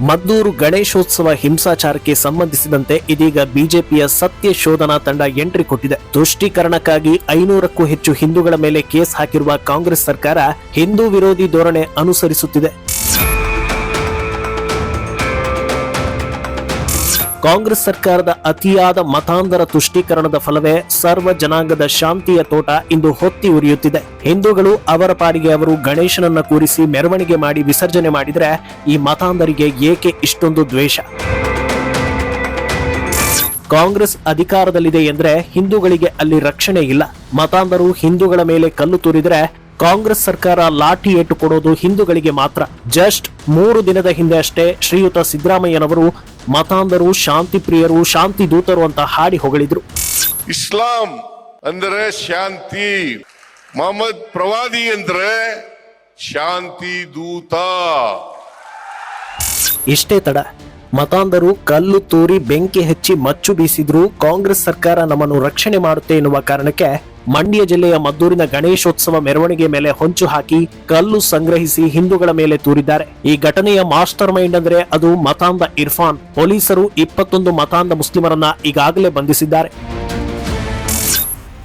ಮದ್ದೂರು ಗಣೇಶೋತ್ಸವ ಹಿಂಸಾಚಾರಕ್ಕೆ ಸಂಬಂಧಿಸಿದಂತೆ ಇದೀಗ ಬಿಜೆಪಿಯ ಸತ್ಯ ಶೋಧನಾ ತಂಡ ಎಂಟ್ರಿ ಕೊಟ್ಟಿದೆ. ತುಷ್ಟೀಕರಣಕ್ಕಾಗಿ ಐನೂರಕ್ಕೂ ಹೆಚ್ಚು ಹಿಂದೂಗಳ ಮೇಲೆ ಕೇಸ್ ಹಾಕಿರುವ ಕಾಂಗ್ರೆಸ್ ಸರ್ಕಾರ ಹಿಂದೂ ವಿರೋಧಿ ಧೋರಣೆ ಅನುಸರಿಸುತ್ತಿದೆ. ಕಾಂಗ್ರೆಸ್ ಸರ್ಕಾರದ ಅತಿಯಾದ ಮತಾಂಧರ ತುಷ್ಟೀಕರಣದ ಫಲವೇ ಸರ್ವ ಜನಾಂಗದ ಶಾಂತಿಯ ತೋಟ ಇಂದು ಹೊತ್ತಿ ಉರಿಯುತ್ತಿದೆ. ಹಿಂದೂಗಳು ಅವರ ಪಾಡಿಗೆ ಅವರು ಗಣೇಶನನ್ನ ಕೂರಿಸಿ ಮೆರವಣಿಗೆ ಮಾಡಿ ವಿಸರ್ಜನೆ ಮಾಡಿದರೆ ಈ ಮತಾಂಧರಿಗೆ ಏಕೆ ಇಷ್ಟೊಂದು ದ್ವೇಷ? ಕಾಂಗ್ರೆಸ್ ಅಧಿಕಾರದಲ್ಲಿದೆ ಎಂದ್ರೆ ಹಿಂದೂಗಳಿಗೆ ಅಲ್ಲಿ ರಕ್ಷಣೆ ಇಲ್ಲ. ಮತಾಂಧರು ಹಿಂದೂಗಳ ಮೇಲೆ ಕಲ್ಲು ತೂರಿದ್ರೆ ಕಾಂಗ್ರೆಸ್ ಸರ್ಕಾರ ಲಾಠಿ ಏಟು ಕೊಡೋದು ಹಿಂದೂಗಳಿಗೆ ಮಾತ್ರ. ಜಸ್ಟ್ ಮೂರು ದಿನದ ಹಿಂದೆ ಅಷ್ಟೇ ಶ್ರೀಯುತ ಸಿದ್ದರಾಮಯ್ಯನವರು ಮತಾಂಧರು ಶಾಂತಿ ಪ್ರಿಯರು ಶಾಂತಿ ದೂತರು ಅಂತ ಹಾಡಿ ಹೊಗಳಿದ್ರು. ಇಸ್ಲಾಂ ಅಂದರೆ ಶಾಂತಿ. ಮೊಹಮ್ಮದ್ ಪ್ರವಾದಿ ಅಂದ್ರೆ ಶಾಂತಿ ದೂತ. ಇಷ್ಟೇ ತಡ. ಮತಾಂಧರು ಕಲ್ಲು ತೂರಿ ಬೆಂಕಿ ಹಚ್ಚಿ ಮಚ್ಚು ಬೀಸಿದ್ರು ಕಾಂಗ್ರೆಸ್ ಸರ್ಕಾರ ನಮ್ಮನ್ನು ರಕ್ಷಣೆ ಮಾಡುತ್ತೆ ಎನ್ನುವ ಕಾರಣಕ್ಕೆ ಮಂಡ್ಯ ಜಿಲ್ಲೆಯ ಮದ್ದೂರಿನ ಗಣೇಶೋತ್ಸವ ಮೆರವಣಿಗೆ ಮೇಲೆ ಹೊಂಚು ಹಾಕಿ ಕಲ್ಲು ಸಂಗ್ರಹಿಸಿ ಹಿಂದೂಗಳ ಮೇಲೆ ತೂರಿದ್ದಾರೆ. ಈ ಘಟನೆಯ ಮಾಸ್ಟರ್ ಮೈಂಡ್ ಅಂದ್ರೆ ಅದು ಮತಾಂಧ ಇರ್ಫಾನ್. ಪೊಲೀಸರು ಇಪ್ಪತ್ತೊಂದು ಮತಾಂಧ ಮುಸ್ಲಿಮರನ್ನ ಈಗಾಗಲೇ ಬಂಧಿಸಿದ್ದಾರೆ.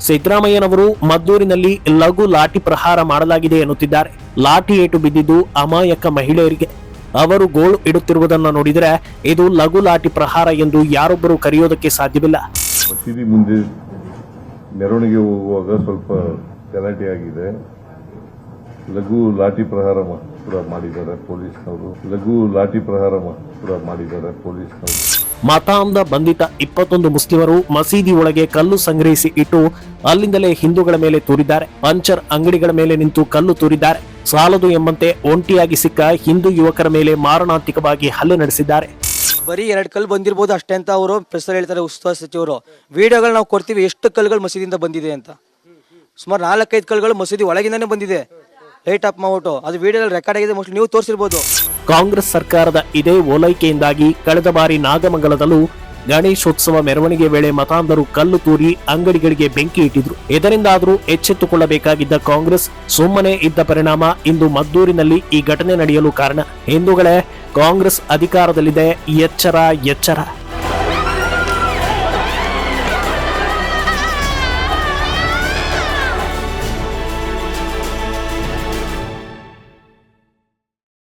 ಸಿದ್ದರಾಮಯ್ಯನವರು ಮದ್ದೂರಿನಲ್ಲಿ ಲಘು ಲಾಠಿ ಪ್ರಹಾರ ಮಾಡಲಾಗಿದೆ ಎನ್ನುತ್ತಿದ್ದಾರೆ. ಲಾಠಿ ಏಟು ಬಿದ್ದಿದ್ದು ಅಮಾಯಕ ಮಹಿಳೆಯರಿಗೆ. ಅವರು ಗೋಳು ಇಡುತ್ತಿರುವುದನ್ನ ನೋಡಿದರೆ ಇದು ಲಘು ಲಾಠಿ ಪ್ರಹಾರ ಎಂದು ಯಾರೊಬ್ಬರು ಕರೆಯೋದಕ್ಕೆ ಸಾಧ್ಯವಿಲ್ಲ. ಮೆರವಣಿಗೆ ಹೋಗುವಾಗ ಸ್ವಲ್ಪ ಗಲಾಟೆ ಆಗಿದೆ. ಲಘು ಲಾಠಿ ಪ್ರಹಾರ ಕೂಡ ಮಾಡಿದ್ದಾರೆ ಪೊಲೀಸ್ನವರು. ಲಘು ಲಾಠಿ ಪ್ರಹಾರ ಕೂಡ ಮಾಡಿದ್ದಾರೆ ಪೊಲೀಸ್ನವರು. ಮತಾಂಧ ಬಂಧಿತ ಇಪ್ಪತ್ತೊಂದು ಮುಸ್ಲಿಮರು ಮಸೀದಿ ಒಳಗೆ ಕಲ್ಲು ಸಂಗ್ರಹಿಸಿ ಇಟ್ಟು ಅಲ್ಲಿಂದಲೇ ಹಿಂದೂಗಳ ಮೇಲೆ ತೂರಿದ್ದಾರೆ. ಪಂಚರ್ ಅಂಗಡಿಗಳ ಮೇಲೆ ನಿಂತು ಕಲ್ಲು ತೂರಿದ್ದಾರೆ. ಸಾಲದು ಎಂಬಂತೆ ಒಂಟಿಯಾಗಿ ಸಿಕ್ಕ ಹಿಂದೂ ಯುವಕರ ಮೇಲೆ ಮಾರಣಾಂತಿಕವಾಗಿ ಹಲ್ಲೆ ನಡೆಸಿದ್ದಾರೆ. ಬರೀ ಎರಡು ಕಲ್ಲು ಬಂದಿರ್ಬೋದು ಅಷ್ಟೇ ಅಂತ ಅವರು ಪ್ರೆಸರ್ ಹೇಳ್ತಾರೆ, ಉಸ್ತುವಾರಿ ಸಚಿವರು. ವೀಡಿಯೋಗಳು ನಾವು ಕೊಡ್ತೀವಿ, ಎಷ್ಟು ಕಲ್ಲುಗಳು ಮಸೀದಿಯಿಂದ ಬಂದಿದೆ ಅಂತ. ಸುಮಾರು ನಾಲ್ಕೈದು ಕಲ್ಲುಗಳು ಮಸೀದಿ ಒಳಗಿಂದಾನೇ ಬಂದಿದೆ. ಲೈಟ್ ಅಪ್ ಮಾಡ್ಬಿಟ್ಟು. ಅದು ವಿಡಿಯೋದಲ್ಲಿ ರೆಕಾರ್ಡ್ ಆಗಿದೆ ಮೋಸ್ಟ್ಲಿ ನೀವು ತೋರಿಸಿರ್ಬೋದು. ಕಾಂಗ್ರೆಸ್ ಸರ್ಕಾರದ ಇದೇ ಓಲೈಕೆಯಿಂದಾಗಿ ಕಳೆದ ಬಾರಿ ನಾಗಮಂಗಲದಲ್ಲೂ ಗಣೇಶೋತ್ಸವ ಮೆರವಣಿಗೆ ವೇಳೆ ಮತಾಂಧರು ಕಲ್ಲು ತೂರಿ ಅಂಗಡಿಗಳಿಗೆ ಬೆಂಕಿ ಇಟ್ಟಿದ್ರು. ಇದರಿಂದಾದರೂ ಎಚ್ಚೆತ್ತುಕೊಳ್ಳಬೇಕಾಗಿದ್ದ ಕಾಂಗ್ರೆಸ್ ಸುಮ್ಮನೆ ಇದ್ದ ಪರಿಣಾಮ ಇಂದು ಮದ್ದೂರಿನಲ್ಲಿ ಈ ಘಟನೆ ನಡೆಯಲು ಕಾರಣ. ಹಿಂದೂಗಳೇ ಕಾಂಗ್ರೆಸ್ ಅಧಿಕಾರದಲ್ಲಿದೆ. ಎಚ್ಚರ ಎಚ್ಚರ.